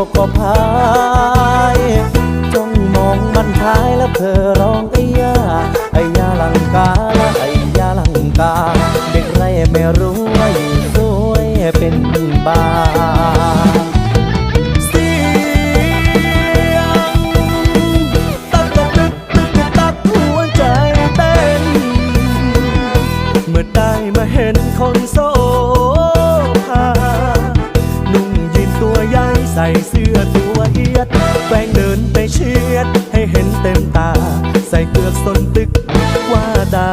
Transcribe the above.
ายจ้องมองมันท้ายแล้วเพอร้องไอ้ยาไอ้ยาลังกาละไอ้ยาลังกา เด็กไรไม่รู้ว่าอยู่สวยเป็นบ้าเสียงตักตักตึกตึ ใส่เสื้อตัวเอียดแฟงเดินไปเชียด ให้เห็นเต็มตา ใส่เกือกสนตึกว่าดา